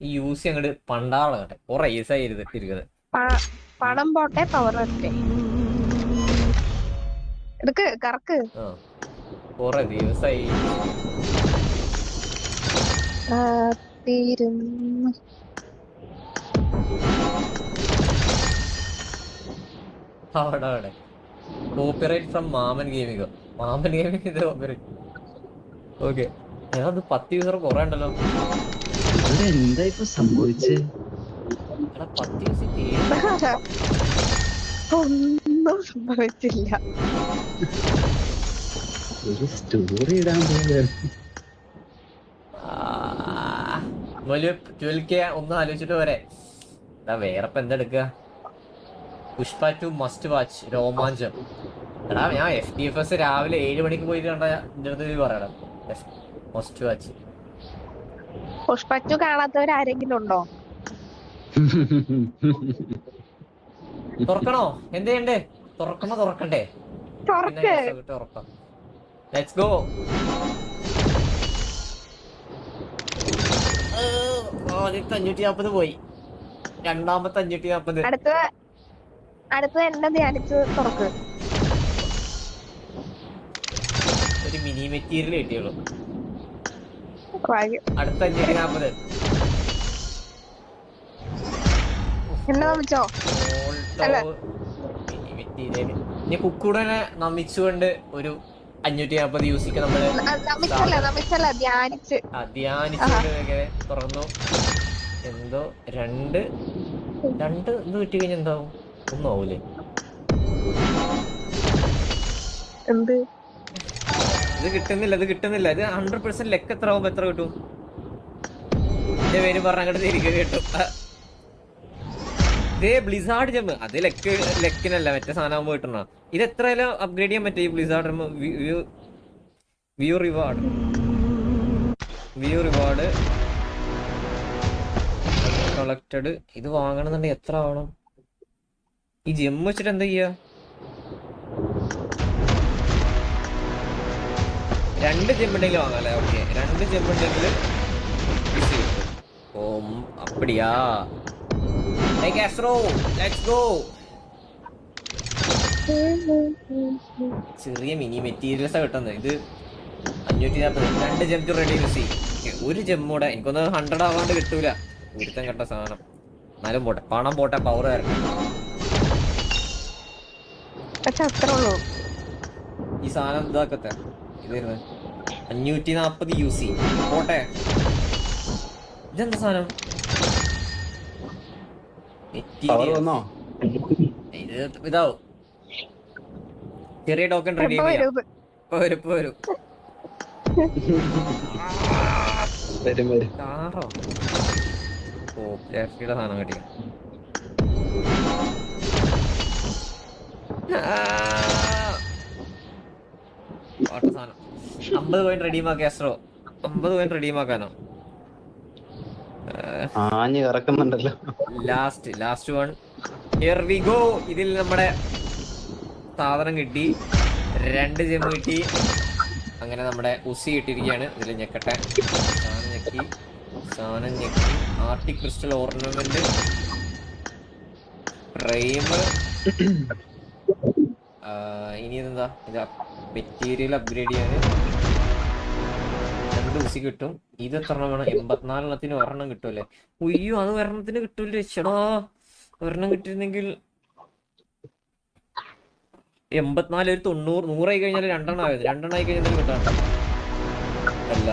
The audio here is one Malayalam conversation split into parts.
ഈ യൂസ് അങ്ങോട്ട് പണ്ടാളാകട്ടെ കുറെ ഈസായി ഇരുന്നത് പണം പോട്ടെ പവർ വരട്ടെ. എടുക്ക് കറക്ക്. കൊറേ തീരുന്നു അവിടെ അവിടെ copyright from Maman gaming Maman gaming copyright okay അത് പത്ത് യൂസർ കുറെ ഉണ്ടല്ലോ. ഇവിടെ എന്താ ഇപ്പൊ സംഭവിച്ചേ? ഒന്നും സംഭവിച്ചില്ല. ഒരു സ്റ്റോറി ഇടാൻ ഒന്നും ആലോചിച്ചിട്ട് പോരെ. വേറെ ഇപ്പൊ എന്താ എടുക്കുക Pushpa two must watch Romancham. എടാ ഞാൻ എഫ് ഡി എഫ് എസ് രാവിലെ ഏഴ് മണിക്ക് പോയിട്ട് കണ്ട എന്റെ അടുത്ത് പറയണം. മസ്റ്റ് വാച്ച് പുഷ്പച്ചു കാണാത്തവരാരെങ്കിലും ഉണ്ടോ? തുറക്കണോ? എന്ത് ചെയ്യണ്ടേ തുറക്കണോ തുറക്കണ്ടേ? തുറക്ക്. ലെറ്റ്സ് ഗോ ആദ്യത്തെ അഞ്ഞൂറ്റി നാപ്പത് പോയി. രണ്ടാമത്തെ അഞ്ഞൂറ്റി നാപ്പത് അടുത്ത അടുത്ത എന്നെ ധ്യാനിച്ച് തുറക്ക്. ഒരു മിനി മെറ്റീരിയൽ കിട്ടിയുള്ളൂ. അടുത്ത അഞ്ഞൂറ്റി നാപ്പത്. ഇനി കുക്കൂടനെ നമിച്ചുകൊണ്ട് ഒരു അഞ്ഞൂറ്റി നാപ്പത് യൂസിക്ക് നമ്മൾ ധ്യാനിച്ചുകൊണ്ട് തുറന്നു. എന്തോ രണ്ട് രണ്ട് ഇത് കിട്ടി കഴിഞ്ഞാൽ എന്താവും? ഒന്നും ആവൂലേ. എന്ത്? ഇത് കിട്ടുന്നില്ല ഇത് കിട്ടുന്നില്ല. ഇത് ഹൺഡ്രഡ് പെർസെന്റ് ലെക്ക് എത്ര ആവുമ്പോ എത്ര കിട്ടും? എന്റെ പേര് പറഞ്ഞങ്ങോട്ട് തിരികെ കിട്ടും. ഇതേ ബ്ലിസാർഡ് ജമ്മ് അത് ലെക്ക് ലെക്കിനല്ല മറ്റേ സാധനം കിട്ടണ ഇത് എത്രയാലും അപ്ഗ്രേഡ് ചെയ്യാൻ പറ്റും ഈ blizzard view reward view reward collected ഇത് വാങ്ങണമെന്നുണ്ടെങ്കിൽ എത്ര ആവണം? ഈ ജമ്മ് വെച്ചിട്ട് എന്താ ചെയ്യാ? രണ്ട് ജെമ്പുണ്ടെങ്കിൽ വാങ്ങാല്ലേ? ഓക്കെ രണ്ട് ജെമ്പുണ്ടെങ്കിൽ ഓം അപ്പടിയാ. Like Astro, let's go. ചെറിയ മിനി മെറ്റീരിയൽസ് കിട്ടുന്നത്. ഇത് അഞ്ഞൂറ്റി നാൽപ്പത് രണ്ട് ജെം റെഡി യൂസ് ചെയ്യും ഒരു ജെമ്മൂടെ എനിക്കൊന്ന് ഹൺഡ്രഡ് ആവാണ്ട് കിട്ടൂല. ഒരുത്തം കണ്ട സാധനം. എന്നാലും പോട്ടെ. പണം പോട്ടെ പവർ വരണം ഈ സാധനം ഇതാക്കത്തെ ഇതായിരുന്നു. അഞ്ഞൂറ്റി നാപ്പത് യു സി. പോട്ടെ. ഇതെന്താ സാധനം? ഇത് ഇതാവും. ചെറിയ ടോക്കൺ റെഡി എപ്പോ വരും. ഇത്? ഇപ്പൊ വരും ഇപ്പൊ വരും. വരും വരും. കാറോ? ഓ ജെർസിയുടെ സാധനം കിട്ടിയ ഓട്ട സാധനം. അമ്പത് പോയിന്റ് റെഡീമാക്കി അസ്രോ അമ്പത് പോയിന്റ് റെഡീമാക്കാനോ ആഞ്ഞ് കറക്കുന്നുണ്ടല്ലോ last last one here we go ഇതിൽ നമ്മുടെ സാധനം കിട്ടി. രണ്ട് ജെമ്മ് കിട്ടി. അങ്ങനെ നമ്മുടെ ഉസി കിട്ടിയിരിക്കുകയാണ് ഇതിൽ ഞെക്കട്ടെ. സാധനം ഞെക്കി. സാധനം ഞെക്കി. ആർട്ടിക് ക്രിസ്റ്റൽ ഓർണമെന്റ് ഫ്രെയിം ഇനി ഇതെന്താ ഇത്. മെറ്റീരിയൽ അപ്ഗ്രേഡ് ചെയ്യാന് രണ്ട് ഉസി കിട്ടും. ഇത് എത്ര എണ്ണം വേണം? എൺപത്തിനാലെണ്ണത്തിന് ഒരെണ്ണം കിട്ടുമല്ലേ ഉയ്യോ അത് ഒരെണ്ണത്തിന് കിട്ടൂല്ലേ ചേടാ ഒരെണ്ണം കിട്ടിയിരുന്നെങ്കിൽ എൺപത്തിനാല് ഒരു തൊണ്ണൂറ് നൂറായി കഴിഞ്ഞാൽ രണ്ടെണ്ണം ആയത്. രണ്ടെണ്ണം ആയി കഴിഞ്ഞാൽ കിട്ടാണ് അല്ല.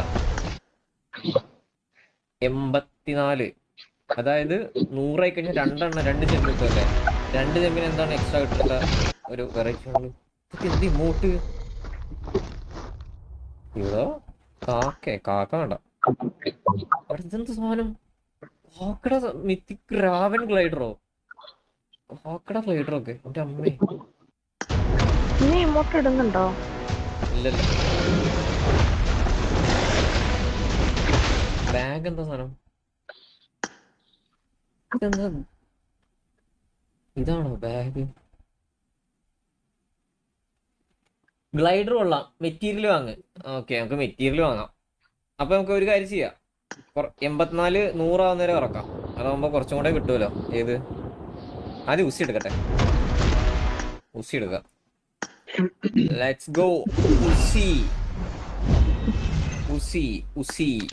എൺപത്തിനാല്. അതായത് നൂറായി കഴിഞ്ഞാൽ രണ്ടെണ്ണം രണ്ട് ചെമ്പ് കിട്ടുമല്ലേ രണ്ട് ചെമ്പിന് എന്താണ് എക്സ്ട്രാ കിട്ടുക? ഒരു വെറൈറ്റി ഉണ്ട് ഇതൊക്കെ എന്ത് ഇമോട്ട് ഇവിടെ കാക്കേ കാക്ക വേണ്ട അവിടെ ഇതെന്ത് സാധനം മിത്തിക് രാവൻ ഗ്ലൈഡറോ കാക്കട ഗ്ലൈഡറോ ഒക്കെ എന്റെ അമ്മേ. നീ ഇങ്ങോട്ട് ഇടുന്നുണ്ടോ? ഇല്ലല്ല ബാഗ് എന്താ സാധനം? ഇതാണോ ബാഗ് ഗ്ലൈഡർ കൊള്ളാം. മെറ്റീരിയൽ വാങ്ങ്. ഓക്കെ നമുക്ക് മെറ്റീരിയൽ വാങ്ങാം. അപ്പൊ നമുക്ക് ഒരു കാര്യം ചെയ്യാം. എൺപത്തിനാല് നൂറാവുന്ന വരെ ഇറക്കാം അതാകുമ്പോ കുറച്ചും കൂടെ കിട്ടുമല്ലോ ഏത്? ആദ്യം ഉസി എടുക്കട്ടെ. ഉസി എടുക്കാം. Let's go Uzi Uzi Uzi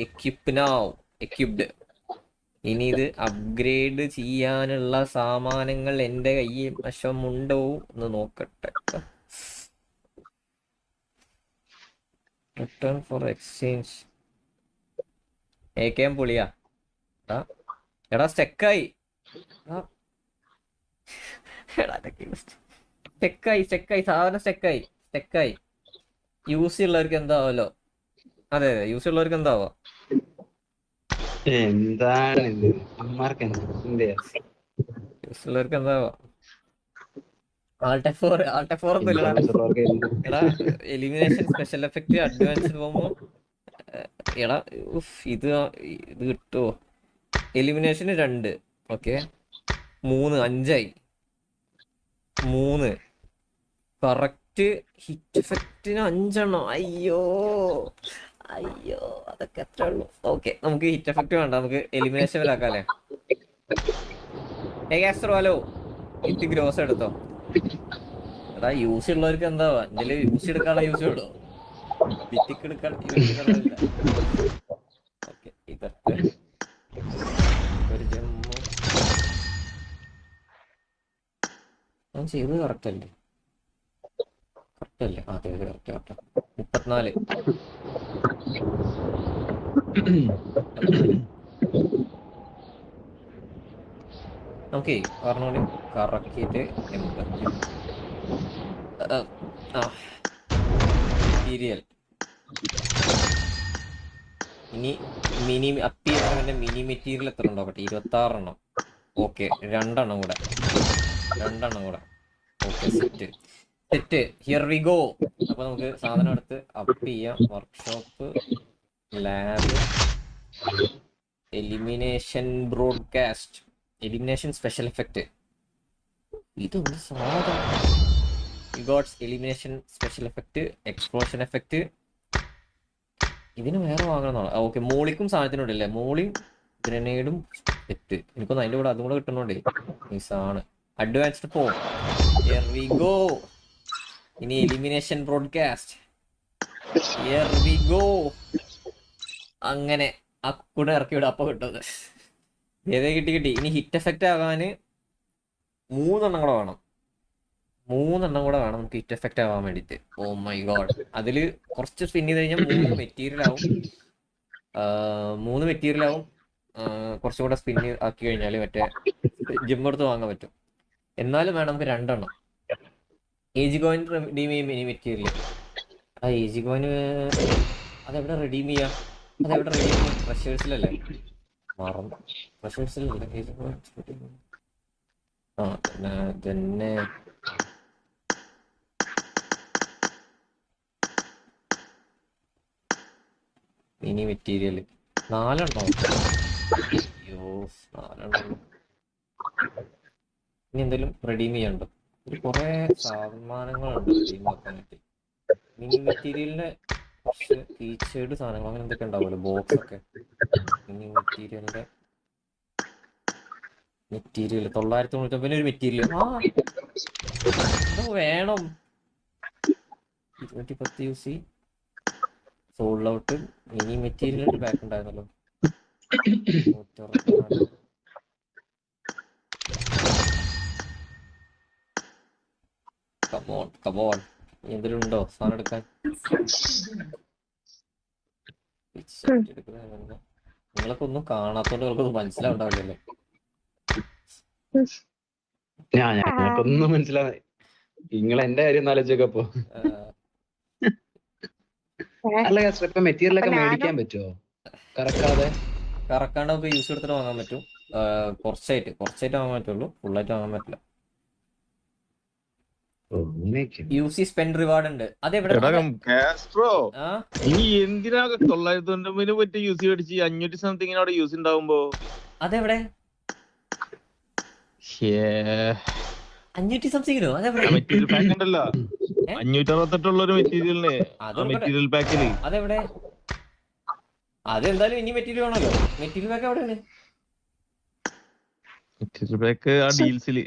equip now equipped ഇനി ഇത് അപ്ഗ്രേഡ് ചെയ്യാനുള്ള സാമാനങ്ങൾ എന്റെ കയ്യിൽ വശമുണ്ടോ എന്ന് നോക്കട്ടെ. Return for exchange A K M പൊളിയാ. എടാ സ്റ്റെക്കായി. സ്റ്റെക്കായി സ്റ്റെക്കായി സാധനം സ്റ്റെക്കായി സ്റ്റെക്കായി. യൂസ് ഉള്ളവർക്ക് എന്താവല്ലോ? അതെ അതെ യൂസ് ഉള്ളവർക്ക് എന്താവോ? എന്താണ്? ഇത് അമ്മമാർക്ക് എന്താ എടാ എലിമിനേഷൻ സ്പെഷ്യൽ എഫക്ട് അഡ്വാൻസ് പോകുമ്പോ എടാ ഇത് ഇത് കിട്ടുമോ എലിമിനേഷന് രണ്ട് ഓക്കെ മൂന്ന് അഞ്ചായി. മൂന്ന്. കറക്റ്റ് ഹിറ്റ് എഫക്റ്റിന് അഞ്ചെണ്ണം. അയ്യോ. അയ്യോ അതൊക്കെ എത്ര ഉള്ളു. ഓക്കെ നമുക്ക് ഹിറ്റ് എഫക്ട് വേണ്ട നമുക്ക് എലിമിനേഷൻ ആക്കാല്ലേ ഏ കാസ്റ്റർ ഹലോ ഹിറ്റ് ഗ്രോസ് എടുത്തോ? എടാ യൂസ് ഉള്ളവർക്ക് എന്താവാ ഇതിൽ യൂസ് എടുക്കാനുള്ള യൂസ് ഇടോ ബിറ്റിക്ക് എടുക്കാൻ ഇതൊക്കെ ഒരു ജമ്മു ഞാൻ ചെയ്തത് കറക്റ്റ് അല്ലേ? കറക്റ്റ് അല്ലേ? അതെ അതെ കറക്റ്റ് കറക്റ്റ് മുപ്പത്തിനാല്. നമുക്ക് പറഞ്ഞോളി കറക്കിയിട്ട് മെറ്റീരിയൽ ഇനി മിനി അപ്പിയറിന്റെ മിനി മെറ്റീരിയൽ എത്ര ഉണ്ടോ പട്ടി ഇരുപത്തി ആറെണ്ണം ഓക്കെ രണ്ടെണ്ണം കൂടെ. രണ്ടെണ്ണം കൂടെ. Okay set set here we go അപ്പൊ നമുക്ക് സാധനം എടുത്ത് അപ്പ് ചെയ്യാം. Workshop lab elimination broadcast elimination special effect ഇതൊരു സാധനം. Gods elimination special effect explosion effect ഇതിന് വേറെ വാങ്ങണമെന്നാണ് ഓക്കെ മോളിക്കും സാധനത്തിനുണ്ടല്ലേ മോളിയും ഗ്രനേഡും സെറ്റ് എനിക്കൊന്ന് അതിന്റെ കൂടെ അതും കൂടെ കിട്ടുന്നുണ്ടേ ആണ്. അഡ്വാൻസ്ഡ് ഫോൺ ഗോ ഇനി എലിമിനേഷൻ ബ്രോഡ്കാസ്റ്റ് വി ഗോ അങ്ങനെ അക്കൂടെ ഇറക്കി വിടും. അപ്പൊ കിട്ടുന്നത് ഏതേ കിട്ടി കിട്ടി. ഇനി ഹിറ്റ് എഫക്റ്റ് ആകാന് മൂന്നെണ്ണം കൂടെ വേണം. മൂന്നെണ്ണം കൂടെ വേണം നമുക്ക് ഹിറ്റ് എഫക്റ്റ് ആവാൻ വേണ്ടിട്ട് ഓ മൈ ഗോഡ് അതിൽ കുറച്ച് സ്പിൻ ചെയ്ത് കഴിഞ്ഞാൽ മൂന്ന് മെറ്റീരിയൽ ആവും. മൂന്ന് മെറ്റീരിയൽ ആവും. കുറച്ചും കൂടെ സ്പിൻ ആക്കി കഴിഞ്ഞാൽ മറ്റേ ജിമ്മെടുത്ത് വാങ്ങാൻ പറ്റും. എന്നാലും വേണം നമുക്ക് രണ്ടെണ്ണം. ഏജ് കോയിൻ റെഡീം ചെയ്യും ഇനി മെറ്റീരിയൽ ആ ഏജ് കോയിൻ അതെവിടെ റെഡീം ചെയ്യാം? അതെവിടെ റെഡീം ചെയ്യാം? ഫ്രഷേഴ്സിലല്ലേ മറന്നു. ഫ്രഷേഴ്സിലല്ലേ ഏജ് കോയിൻ തന്നെ മിനി മെറ്റീരിയൽ നാലെണ്ണോ? അയ്യോ നാലെണ്ണോ. ഇനി എന്തെങ്കിലും റെഡീം ചെയ്യണ്ടോ കുറെ സാധനങ്ങളുണ്ട് റെഡീം വെക്കാനായിട്ട് മിനി മെറ്റീരിയലിന്റെ കുറച്ച് ഫീച്ചേർഡ് സാധനങ്ങൾ അങ്ങനെ എന്തൊക്കെ ഉണ്ടാവുമല്ലോ? ബോക്സ് ഒക്കെ. മിനി മെറ്റീരിയലിന്റെ മെറ്റീരിയൽ തൊള്ളായിരത്തി തൊണ്ണൂറ്റൊമ്പതിന് ഒരു മെറ്റീരിയൽ ആ എന്തോ വേണം. ഇരുന്നൂറ്റി പത്ത് you sold out mini material back ഉണ്ടായിരുന്നല്ലോ. നൂറ്ററുപത്തിനാല്. Come on on. എന്തെങ്കിലും ഉണ്ടോ സാധനം എടുക്കാൻ. നിങ്ങളൊക്കെ ഒന്നും കാണാത്തോണ്ട് നിങ്ങൾക്കൊന്നും മനസ്സിലാവുണ്ടാവില്ലല്ലേ. ഞാൻ ഞങ്ങൾക്കൊന്നും മനസ്സിലാവായി നിങ്ങൾ എന്റെ കാര്യം അപ്പൊ. അല്ല ഇപ്പൊ മെറ്റീരിയൽ ഒക്കെ മേടിക്കാൻ പറ്റുമോ കറക്കാതെ? കറക്കാണ്ട് നമുക്ക് യൂസ് എടുത്തിട്ട് വാങ്ങാൻ പറ്റും. കുറച്ചായിട്ട്. കുറച്ചായിട്ട് വാങ്ങാൻ പറ്റുള്ളൂ. ഫുള്ളായിട്ട് വാങ്ങാൻ പറ്റില്ല. യു സി സ്പെൻഡ് റിവാർഡ് ഉണ്ട് അതെവിടെ എടാ കാസ്ട്രോ ആ? നീ എന്തിനാ തൊള്ളായിരത്തി തൊണ്ണൂറ്റിന് പറ്റി യൂസ് മേടിച്ച് അഞ്ഞൂറ്റി സംതിങ്ങിനോടെ യൂസ് ഉണ്ടാവുമ്പോ? അതെവിടെ? അഞ്ഞൂറ്റി സംതിങ്ങിനോ അതെവിടെ? മെറ്റീരിയൽ പാക്ക് ഉണ്ടല്ലോ. ഏ? അഞ്ഞൂറ്റി അറുപത്തെട്ടുള്ള ഒരു മെറ്റീരിയലിന് ആ മെറ്റീരിയൽ പാക്കിൽ അതെവിടെ? അതെന്തായാലും ഇനി മെറ്റീരിയൽ എവിടെയാണ്? ആ ഡീൽസിൽ?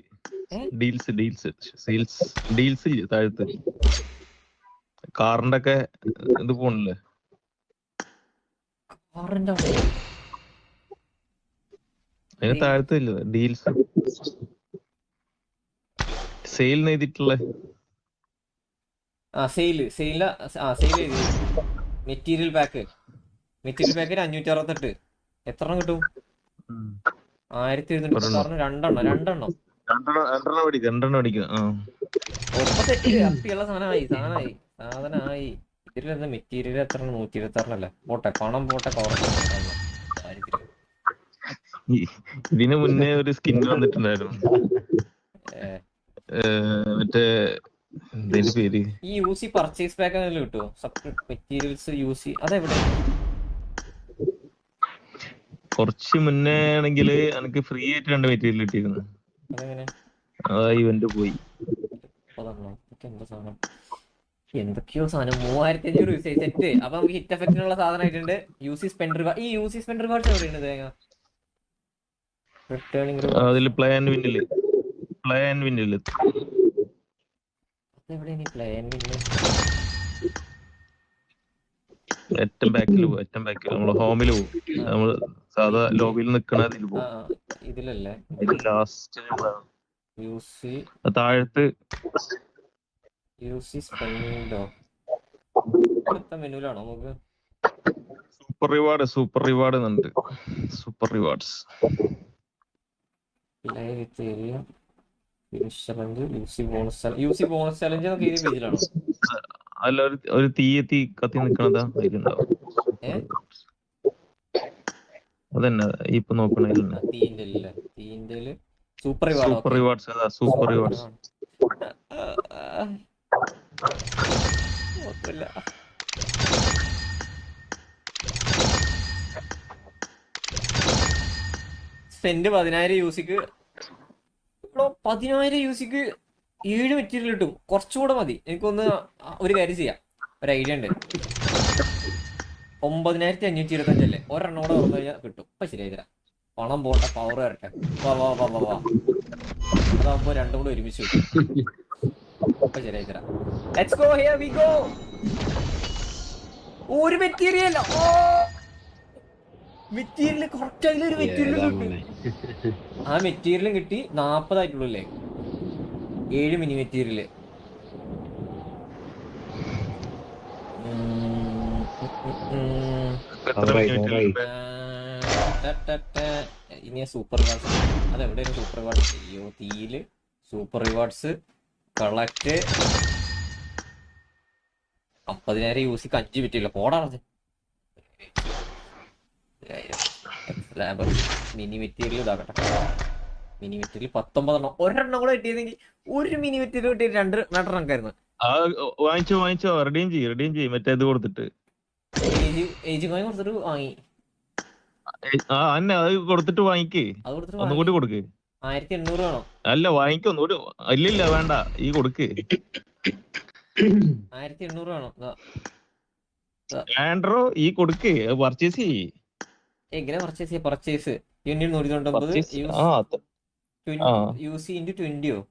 Deals deals. സെയിൽസ് ഡീൽസ് താഴത്ത്. കാറിന്റെ ഒക്കെ ഇത് പോണില്ലേ? കാറിന്റെ അവിടെ. അതിന് താഴത്ത് ഇല്ല? ഡീൽസ്. സെയിൽ എഴുതിയിട്ടുള്ള? ആ സെയിൽ. സെയില ആ സെയിൽ ചെയ്ത് മെറ്റീരിയൽ പാക്ക്. മെറ്റീരിയൽ പാക്കിന് അഞ്ഞൂറ്റി അറുപത്തെട്ട്. എത്ര എണ്ണം കിട്ടും ആയിരത്തി എഴുന്നൂറ്റി രണ്ടെണ്ണം. രണ്ടെണ്ണം. രണ്ടെണ്ണം രണ്ടെണ്ണം അടിക്കും രണ്ടെണ്ണം അടിക്കും ആ. ഒപ്പം സെറ്റ് അപ്പിയുള്ള സാധനമായി സാധനമായി സാധനമായി. ഇതിലെന്താ മെറ്റീരിയൽ എത്ര നൂറ്റി ഇരുപത്തി ആറിനല്ലേ പോട്ടെ പണം പോട്ടെ. കവർ ഈ- ഇതിന് മുന്നേ ഒരു സ്കിൻ വന്നിട്ടുണ്ടായിരുന്നു. മറ്റേ പേര്? ഈ പർച്ചേസ് കിട്ടുമോ മെറ്റീരിയൽസ് അതെവിടെ? കുറച്ച് മുന്നേ ആണെങ്കിൽ എനിക്ക് ഫ്രീ ആയിട്ട് രണ്ട് മെറ്റീരിയൽ കിട്ടിയിരുന്നു. ആ ഇവന്റ് പോയി. സാധനം? എന്തൊക്കെയോ സാധനം. മൂവായിരത്തി അഞ്ഞൂറ് യൂസ് ചെയ്ത് സെറ്റ് അപ്പൊ നമുക്ക് ഹിറ്റ് എഫക്റ്റിനുള്ള സാധനമായിട്ടുണ്ട് യു സി സ്പെൻഡ് റിവാർഡ് ഈ യു സി സ്പെൻഡ് റിവാർഡ്സ് എവിടെയുണ്ട് തേങ്ങ? റിട്ടേണിംഗ് അതിൽ പ്ലേ ആൻഡ് വിന്നിൽ പ്ലേ ആൻഡ് വിന്നിൽ എവിടെയാണ് ഈ ആൻഡ് പിന്നെ ഏറ്റവും ബാക്കിൽ പോകും ഏറ്റവും ബാക്കിൽ നമ്മൾ ഹോമിൽ പോകും നമ്മൾ സാധാ ലോബിയിൽ നിക്കണ ഇതിൽ ഇതിലല്ലേ? ലാസ്റ്റ് താഴത്ത് മെനുവിലാണോ നമുക്ക് സൂപ്പർ റിവാർഡ് സൂപ്പർ റിവാർഡ് എന്നുണ്ട് സൂപ്പർ റിവാർഡ്സ് അല്ല ഒരു തീ കത്തി നിക്കണതാ അതിലുണ്ടാവും അതന്നെ ഇപ്പൊ തീന്റെ സൂപ്പർ റിവാർഡ്സ് അതാ സൂപ്പർ റിവാർഡ്സ്. സ്പെൻഡ് പതിനായിരം യൂസിക്ക് പതിനായിരം യൂസിക്ക് ഏഴ് മെറ്റീരിയൽ കിട്ടും. കുറച്ചുകൂടെ മതി. എനിക്കൊന്ന് ഒരു കാര്യം ചെയ്യാം. ഒരു ഐഡിയ ഉണ്ട്. ഒമ്പതിനായിരത്തി അഞ്ഞൂറ്റി ഇരുപത്തഞ്ചല്ലേ ഒരെണ്ണം കൂടെ വന്നു കഴിഞ്ഞാൽ കിട്ടും. ഇപ്പൊ ശരിയായി തരാം പണം പോട്ടെ പവർ വരട്ടെ. വാ വാ വാ വാ വാ. അതാകുമ്പോ രണ്ടും കൂടെ ഒരുമിച്ച് കിട്ടും. ഇപ്പൊ ശരിയായി തരാം let's go here we go ഒരു മെറ്റീരിയൽ. ഓ! മെറ്റീരിയൽ കറക്റ്റ് ഒരു മെറ്റീരിയൽ കിട്ടി. ആ മെറ്റീരിയലും കിട്ടി നാപ്പതായിട്ടുള്ളൂ അല്ലേ? ഏഴ് മിനി മെറ്റീരിയൽ ഇനി സൂപ്പർ റിവാർഡ്സ് അതെവിടെയാണ് സൂപ്പർ റിവാർഡ്സ് അയ്യോ തീയിൽ സൂപ്പർ റിവാർഡ്സ് കളക്ട് അമ്പതിനായിരം യൂസ് അഞ്ച് പറ്റില്ല പോടാറത് മിനി മെറ്റീരിയൽ ഇതാകട്ടെ. മിനി മെറ്റീരിയൽ പത്തൊമ്പതെണ്ണം. ഒരെണ്ണം കൂടെ കിട്ടിയതെങ്കിൽ ഒരു മിനി മെറ്റീരിയൽ കിട്ടിയ രണ്ട് രണ്ടെണ്ണം ആയിരുന്നു ആ വാങ്ങിച്ചോ വാങ്ങിച്ചോ. റെഡിയും ചെയ്യും റെഡിയും ചെയ്യും. മറ്റേ ഇത് കൊടുത്തിട്ട്. കൊടുത്തിട്ട് വാങ്ങി. ഏ, ആ അന്നെ അത് കൊടുത്തിട്ട് വാങ്ങിക്കേ. അത് കൊടുത്തിട്ട് ഒന്നും കൂടി കൊടുക്ക്. ആയിരത്തി എണ്ണൂറ് വേണം? അല്ല വാങ്ങിക്കോ ഒന്നുകൂടി ഇല്ലില്ല വേണ്ട. ഈ കൊടുക്ക്. ആയിരത്തി എണ്ണൂറ് വേണം ദാ. ആൻഡ്രോ ഈ കൊടുക്ക്. പർച്ചേസ് ചെയ്യ്. എങ്ങനെ പർച്ചേസ് ചെയ്യാം? പർച്ചേസ് യൂണിയൻ നൂറ്റി തൊണ്ണൂറ്റൊമ്പത് Purchase- ആ അത്- ആ. യു സി ഇന്റു ട്വന്റിയോ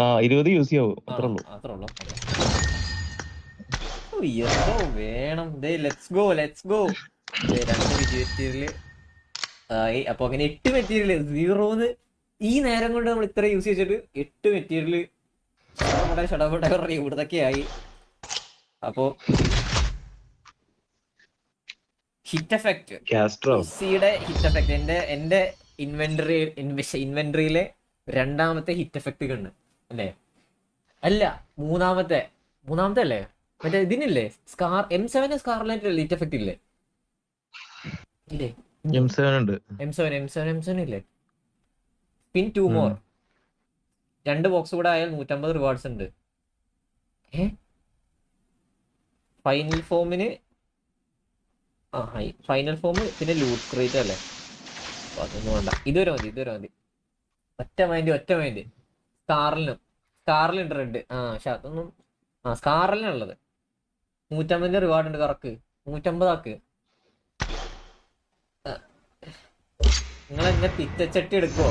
ആ ഇരുപത് യൂസ് ചെയ്യാവൂ. അത്രേ ഉള്ളൂ. അത്രേ ഉള്ളൂ. എന്തോ വേണം. ദേ ലെറ്റ്സ് ഗോ ലെറ്റ്സ് ഗോ രണ്ട് മെറ്റീരിയൽ അപ്പൊ അങ്ങനെ എട്ട് മെറ്റീരിയൽ സീറോന്ന് ഈ നേരം കൊണ്ട് നമ്മൾ ഇത്ര യൂസ് ചെയ്തിട്ട് എട്ട് മെറ്റീരിയൽ നമ്മുടെ ഷടപട ഇവിടത്തൊക്കെ ആയി. അപ്പോ ഹിറ്റ് എഫക്റ്റ് കാസ്ട്രോ സിയുടെ ഹിറ്റ് എഫക്റ്റ് എന്റെ എന്റെ ഇൻവെന്ററി ഇൻവെന്ററിയിലെ രണ്ടാമത്തെ ഹിറ്റ് എഫക്റ്റ് കണ്ട് അല്ലേ? അല്ല മൂന്നാമത്തെ. മൂന്നാമത്തെ അല്ലേ? മറ്റേ ഇതിനില്ലേ? Scar M seven scar light light effect ഇല്ലേ? ഇല്ലേ? എം സെവൻ ഉണ്ട്. M seven M seven M seven ഇല്ലേ? പിൻ ടു മോർ രണ്ട് ബോക്സ് കൂടെ ആയാൽ നൂറ്റമ്പത് റിവാർഡ്സ് ഉണ്ട്. ഏ? ഫൈനൽ ഫോമിന് ആ ഫൈനൽ ഫോം പിന്നെ ലൂട്ട് ക്രേറ്റ് അല്ലേ? അതൊന്നും വേണ്ട. ഇതുവരെ മതി ഇതുവരെ മതി. ഒറ്റ മൈൻഡ് ഒറ്റ മൈൻഡ് സ്കാറിലും സ്കാറിലുണ്ട് റെഡ് ആ പക്ഷെ അതൊന്നും ആ സ്കാറിലുള്ളത് നൂറ്റമ്പതിന്റെ റിവാർഡ് ഉണ്ട് കറക്ക് നൂറ്റമ്പതാക്ക്. നിങ്ങൾ എന്നെ പിറ്റച്ചട്ടി എടുക്കുവോ?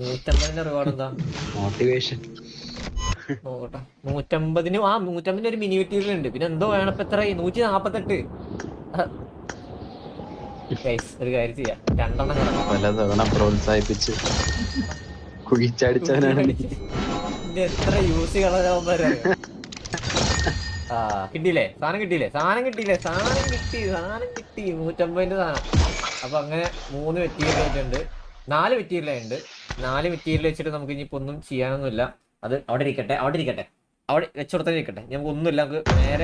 നൂറ്റമ്പതിന്റെ റിവാർഡ് എന്താ? മോട്ടിവേഷൻ നൂറ്റമ്പതിന് ആ നൂറ്റമ്പതിന് ഒരു മിനി മെറ്റീരിയൽ ഉണ്ട്. പിന്നെ എന്തോ വേണം ഇപ്പൊ എത്ര നൂറ്റി നാപ്പത്തെട്ട് ഒരു കാര്യം ചെയ്യാം. രണ്ടെണ്ണം പലതവണ പ്രോത്സാഹിപ്പിച്ച് കുഴിച്ചടിച്ചവനാണ് എത്ര യൂസ് കളയാവുന്നവരറിയോ ആ കിട്ടിയില്ലേ? സാധനം കിട്ടിയില്ലേ? സാധനം കിട്ടിയില്ലേ? സാധനം കിട്ടി സാധനം കിട്ടി. നൂറ്റമ്പതിന്റെ സാധനം. അപ്പൊ അങ്ങനെ മൂന്ന് മെറ്റീരിയൽ ആയിട്ടുണ്ട് നാല് മെറ്റീരിയൽ നാല് മെറ്റീരിയൽ വെച്ചിട്ട് നമുക്ക് ഇനിയിപ്പോ ഒന്നും ചെയ്യാനൊന്നുമില്ല. അത് അവിടെ ഇരിക്കട്ടെ അവിടെ ഇരിക്കട്ടെ. അവിടെ വെച്ചുകൊടുത്തേ ഇരിക്കട്ടെ. നമുക്ക് ഒന്നുമില്ല നമുക്ക് നേരെ